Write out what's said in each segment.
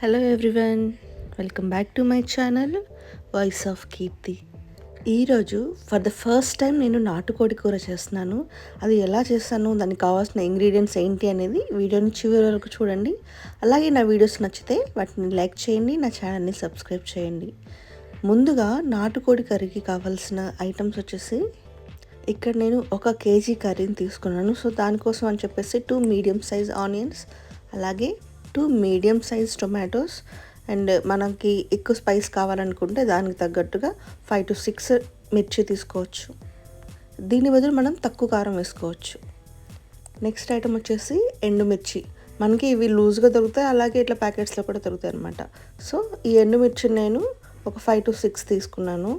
Hello everyone welcome back to my channel voice of Keerthi. ఈరోజు for the first time నేను నాటుకోడి కూర చేస్తున్నాను. అది ఎలా చేస్తాను దానికి కావాల్సిన ఇంగ్రీడియంట్స్ ఏంటి అనేది వీడియోని చివరి వరకు చూడండి. అలాగే నా వీడియోస్ నచ్చితే వాటిని లైక్ చేయండి నా ఛానల్ని సబ్స్క్రైబ్ చేయండి. ముందుగా నాటుకోడి కర్రీకి కావాల్సిన ఐటమ్స్ వచ్చేసి ఇక్కడ నేను ఒక కేజీ కర్రీని తీసుకున్నాను. సో దానికోసం అని చెప్పేసి టూ మీడియం సైజ్ ఆనియన్స్ అలాగే two medium size tomatoes and మనకి ఎక్కువ స్పైస్ కావాలనుకుంటే దానికి తగ్గట్టుగా ఫైవ్ టు సిక్స్ మిర్చి తీసుకోవచ్చు. దీని బదులు మనం తక్కువ కారం వేసుకోవచ్చు. నెక్స్ట్ ఐటమ్ వచ్చేసి ఎండుమిర్చి మనకి ఇవి లూజ్గా దొరుకుతాయి అలాగే ఇట్లా ప్యాకెట్స్లో కూడా దొరుకుతాయి అనమాట సో ఈ ఎండుమిర్చి నేను ఒక ఫైవ్ టు సిక్స్ తీసుకున్నాను.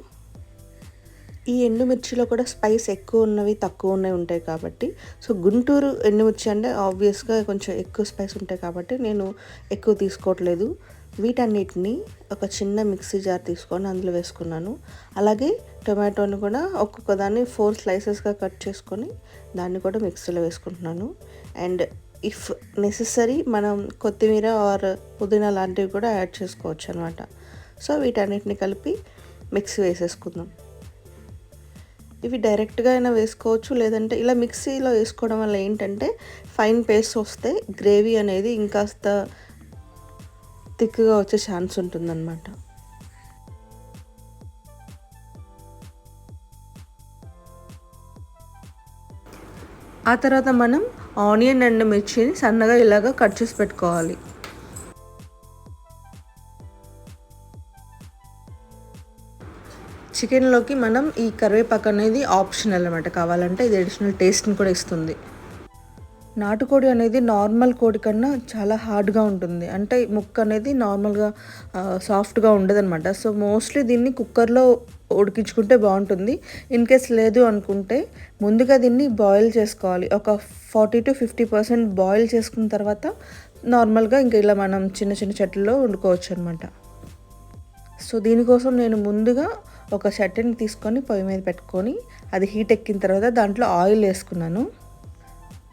ఈ ఎండుమిర్చిలో కూడా స్పైస్ ఎక్కువ ఉన్నవి తక్కువ ఉన్నవి ఉంటాయి కాబట్టి. సో గుంటూరు ఎండుమిర్చి అంటే ఆబ్వియస్గా కొంచెం ఎక్కువ స్పైస్ ఉంటాయి కాబట్టి నేను ఎక్కువ తీసుకోవట్లేదు. వీటన్నిటిని ఒక చిన్న మిక్సీ జార్ తీసుకొని అందులో వేసుకున్నాను. అలాగే టొమాటోని కూడా ఒక్కొక్క దాన్ని ఫోర్ స్లైసెస్గా కట్ చేసుకొని దాన్ని కూడా మిక్సీలో వేసుకుంటున్నాను. అండ్ ఇఫ్ నెససరీ మనం కొత్తిమీర ఆర్ పుదీనా లాంటివి కూడా యాడ్ చేసుకోవచ్చు అనమాట సో వీటన్నిటిని కలిపి మిక్సీ వేసేసుకుందాం. ఇవి డైరెక్ట్గా అయినా వేసుకోవచ్చు. లేదంటే ఇలా మిక్సీలో వేసుకోవడం వల్ల ఏంటంటే ఫైన్ పేస్ట్ వస్తే గ్రేవీ అనేది ఇంకాస్త థిక్గా వచ్చే ఛాన్స్ ఉంటుందన్నమాట. ఆ తర్వాత మనం ఆనియన్ అండ్ మిర్చిని సన్నగా ఇలాగ కట్ చేసి పెట్టుకోవాలి. చికెన్లోకి మనం ఈ కరివేపాకు అనేది ఆప్షనల్ అనమాట కావాలంటే ఇది అడిషనల్ టేస్ట్ని కూడా ఇస్తుంది. నాటుకోడి అనేది నార్మల్ కోడి కన్నా చాలా హార్డ్గా ఉంటుంది. అంటే ముక్క అనేది నార్మల్గా సాఫ్ట్గా ఉండదన్నమాట. సో మోస్ట్లీ దీన్ని కుక్కర్లో ఉడికించుకుంటే బాగుంటుంది. ఇన్ కేస్ లేదు అనుకుంటే ముందుగా దీన్ని బాయిల్ చేసుకోవాలి. ఒక forty to fifty percent boil చేసుకున్న తర్వాత నార్మల్గా ఇంకా ఇలా మనం చిన్న చిన్న చెట్లలో వండుకోవచ్చు అనమాట సో దీనికోసం నేను ముందుగా ఒక షర్ట్ని తీసుకొని పొయ్యి మీద పెట్టుకొని అది హీట్ ఎక్కిన తర్వాత దాంట్లో ఆయిల్ వేసుకున్నాను.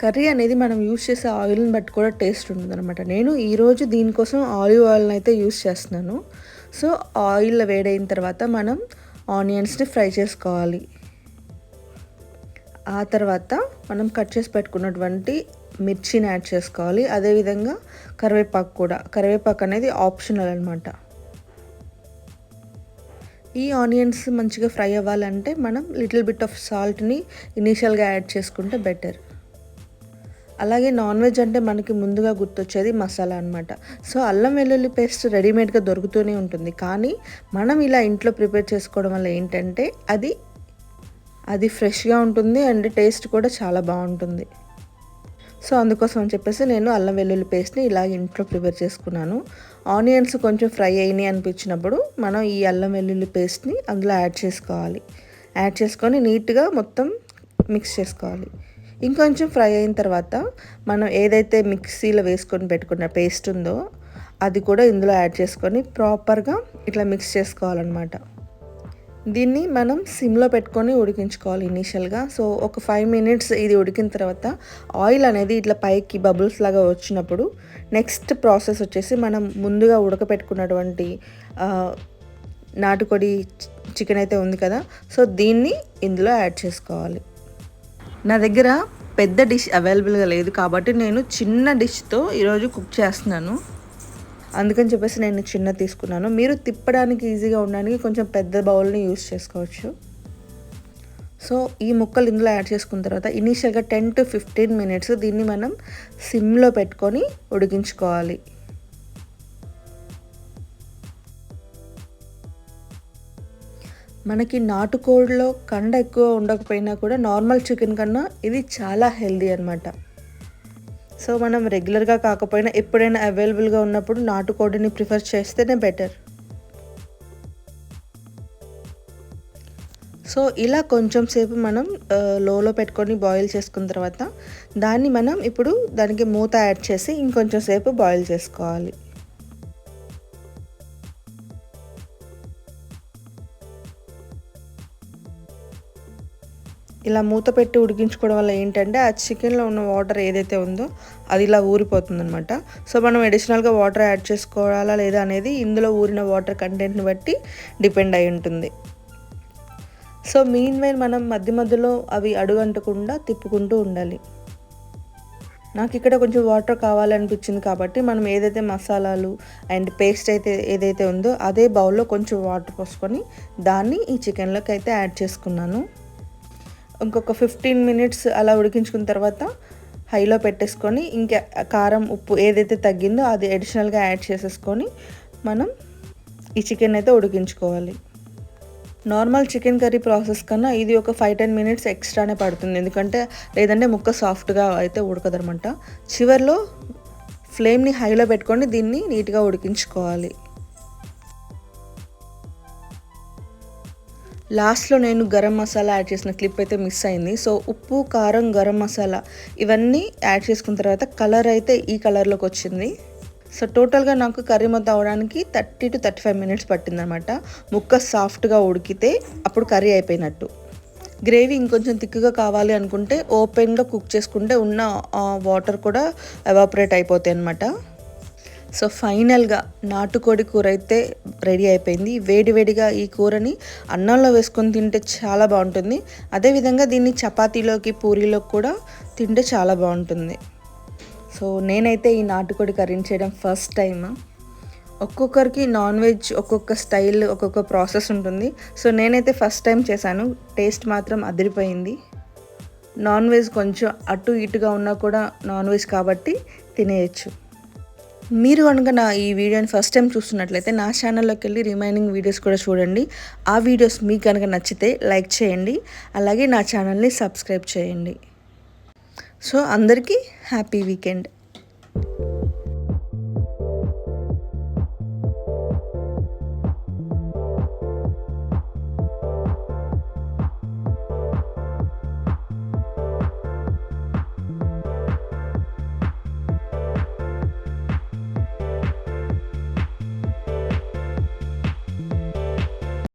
కర్రీ అనేది మనం యూస్ చేసే ఆయిల్ని బట్టి కూడా టేస్ట్ ఉంటుంది అనమాట నేను ఈరోజు దీనికోసం ఆలివ్ ఆయిల్ని అయితే యూస్ చేస్తున్నాను. సో ఆయిల్ వేడైన తర్వాత మనం ఆనియన్స్ని ఫ్రై చేసుకోవాలి. ఆ తర్వాత మనం కట్ చేసి పెట్టుకున్నటువంటి మిర్చిని యాడ్ చేసుకోవాలి. అదేవిధంగా కరివేపాకు కూడా. కరివేపాకు అనేది ఆప్షనల్ అనమాట ఈ ఆనియన్స్ మంచిగా ఫ్రై అవ్వాలంటే మనం లిటిల్ బిట్ ఆఫ్ సాల్ట్ని ఇనీషియల్గా యాడ్ చేసుకుంటే బెటర్. అలాగే నాన్ వెజ్ అంటే మనకి ముందుగా గుర్తొచ్చేది మసాలా అనమాట సో అల్లం వెల్లుల్లి పేస్ట్ రెడీమేడ్గా దొరుకుతూనే ఉంటుంది. కానీ మనం ఇలా ఇంట్లో ప్రిపేర్ చేసుకోవడం వల్ల ఏంటంటే అది అది ఫ్రెష్గా ఉంటుంది అండ్ టేస్ట్ కూడా చాలా బాగుంటుంది. సో అందుకోసం అని చెప్పేసి నేను అల్లం వెల్లుల్లి పేస్ట్ని ఇలా ఇంట్లో ప్రిపేర్ చేసుకున్నాను. ఆనియన్స్ కొంచెం ఫ్రై అయినాయి అనిపించినప్పుడు మనం ఈ అల్లం వెల్లుల్లి పేస్ట్ని అందులో యాడ్ చేసుకోవాలి. యాడ్ చేసుకొని నీట్గా మొత్తం మిక్స్ చేసుకోవాలి. ఇంకొంచెం ఫ్రై అయిన తర్వాత మనం ఏదైతే మిక్సీలో వేసుకొని పెట్టుకున్న పేస్ట్ ఉందో అది కూడా ఇందులో యాడ్ చేసుకొని ప్రాపర్గా ఇట్లా మిక్స్ చేసుకోవాలన్నమాట. దీన్ని మనం సిమ్లో పెట్టుకొని ఉడికించుకోవాలి ఇనీషియల్గా. సో ఒక ఫైవ్ మినిట్స్ ఇది ఉడికిన తర్వాత ఆయిల్ అనేది ఇట్లా పైకి బబుల్స్ లాగా వచ్చినప్పుడు నెక్స్ట్ ప్రాసెస్ వచ్చేసి మనం ముందుగా ఉడకపెట్టుకున్నటువంటి నాటుకోడి చికెన్ అయితే ఉంది కదా. సో దీన్ని ఇందులో యాడ్ చేసుకోవాలి. నా దగ్గర పెద్ద డిష్ అవైలబుల్గా లేదు కాబట్టి నేను చిన్న డిష్తో ఈరోజు కుక్ చేస్తున్నాను. అందుకని చెప్పేసి నేను చిన్న తీసుకున్నాను. మీరు తిప్పడానికి ఈజీగా ఉండడానికి కొంచెం పెద్ద బౌల్ని యూస్ చేసుకోవచ్చు. సో ఈ ముక్కలు ఇందులో యాడ్ చేసుకున్న తర్వాత ఇనీషియల్గా టెన్ టు ఫిఫ్టీన్ మినిట్స్ దీన్ని మనం సిమ్లో పెట్టుకొని ఉడికించుకోవాలి. మనకి నాటుకోడిలో కండ ఎక్కువ ఉండకపోయినా కూడా నార్మల్ చికెన్ కన్నా ఇది చాలా హెల్దీ అనమాట సో మనం రెగ్యులర్గా కాకపోయినా ఎప్పుడైనా అవైలబుల్గా ఉన్నప్పుడు నాటుకోడిని ప్రిఫర్ చేస్తేనే బెటర్. సో ఇలా కొంచెం సేపు మనం లోలో పెట్టుకొని బాయిల్ చేసుకున్న తర్వాత దాన్ని మనం ఇప్పుడు దానికి మూత యాడ్ చేసి ఇంకొంచెం సేపు బాయిల్ చేసుకోవాలి. ఇలా మూత పెట్టి ఉడికించుకోవడం వల్ల ఏంటంటే ఆ చికెన్లో ఉన్న వాటర్ ఏదైతే ఉందో అది ఇలా ఊరిపోతుందనమాట సో మనం అడిషనల్గా వాటర్ యాడ్ చేసుకోవాలా లేదా అనేది ఇందులో ఊరిన వాటర్ కంటెంట్ని బట్టి డిపెండ్ అయి ఉంటుంది. సో మీన్ వైన్ మనం మధ్య మధ్యలో అవి అడుగంటకుండా తిప్పుకుంటూ ఉండాలి. నాకు ఇక్కడ కొంచెం వాటర్ కావాలనిపించింది కాబట్టి మనం ఏదైతే మసాలాలు అండ్ పేస్ట్ అయితే ఏదైతే ఉందో అదే బౌల్లో కొంచెం వాటర్ పోసుకొని దాన్ని ఈ చికెన్లోకి అయితే యాడ్ చేసుకున్నాను. ఇంకొక ఫిఫ్టీన్ మినిట్స్ అలా ఉడికించుకున్న తర్వాత హైలో పెట్టేసుకొని ఇంకా కారం ఉప్పు ఏదైతే తగ్గిందో అది అడిషనల్గా యాడ్ చేసేసుకొని మనం ఈ చికెన్ అయితే ఉడికించుకోవాలి. నార్మల్ చికెన్ కర్రీ ప్రాసెస్ కన్నా ఇది ఒక ఫైవ్ టెన్ మినిట్స్ ఎక్స్ట్రానే పడుతుంది. ఎందుకంటే లేదంటే ముక్క సాఫ్ట్గా అయితే ఉడకదనమాట చివరిలో ఫ్లేమ్ని హైలో పెట్టుకొని దీన్ని నీట్గా ఉడికించుకోవాలి. లాస్ట్లో నేను గరం మసాలా యాడ్ చేసిన క్లిప్ అయితే మిస్ అయింది. సో ఉప్పు కారం గరం మసాలా ఇవన్నీ యాడ్ చేసుకున్న తర్వాత కలర్ అయితే ఈ కలర్లోకి వచ్చింది. సో టోటల్గా నాకు కర్రీ మొత్తం అవడానికి thirty to thirty five minutes పట్టిందనమాట. ముక్క సాఫ్ట్గా ఉడికితే అప్పుడు కర్రీ అయిపోయినట్టు. గ్రేవీ ఇంకొంచెం థిక్గా కావాలి అనుకుంటే ఓపెన్గా కుక్ చేసుకుంటే ఉన్న వాటర్ కూడా ఎవాపరేట్ అయిపోతాయి అనమాట సో ఫైనల్గా నాటుకోడి కూర అయితే రెడీ అయిపోయింది. వేడివేడిగా ఈ కూరని అన్నంలో వేసుకొని తింటే చాలా బాగుంటుంది. అదేవిధంగా దీన్ని చపాతీలోకి పూరీలోకి కూడా తింటే చాలా బాగుంటుంది. సో నేనైతే ఈ నాటుకోడి కర్రీని చేయడం ఫస్ట్ టైం ఒక్కొక్కరికి నాన్ వెజ్ ఒక్కొక్క స్టైల్ ఒక్కొక్క ప్రాసెస్ ఉంటుంది. సో నేనైతే ఫస్ట్ టైం చేశాను. టేస్ట్ మాత్రం అదిరిపోయింది. నాన్ వెజ్ కొంచెం అటు ఇటుగా ఉన్నా కూడా నాన్ వెజ్ కాబట్టి తినేయచ్చు. మీరు కనుక నా ఈ వీడియోని ఫస్ట్ టైం చూస్తున్నట్లయితే నా ఛానల్లోకి వెళ్ళి రిమైనింగ్ వీడియోస్ కూడా చూడండి. ఆ వీడియోస్ మీకు కనుక నచ్చితే లైక్ చేయండి. అలాగే నా ఛానల్ని సబ్స్క్రైబ్ చేయండి. సో అందరికీ హ్యాపీ వీకెండ్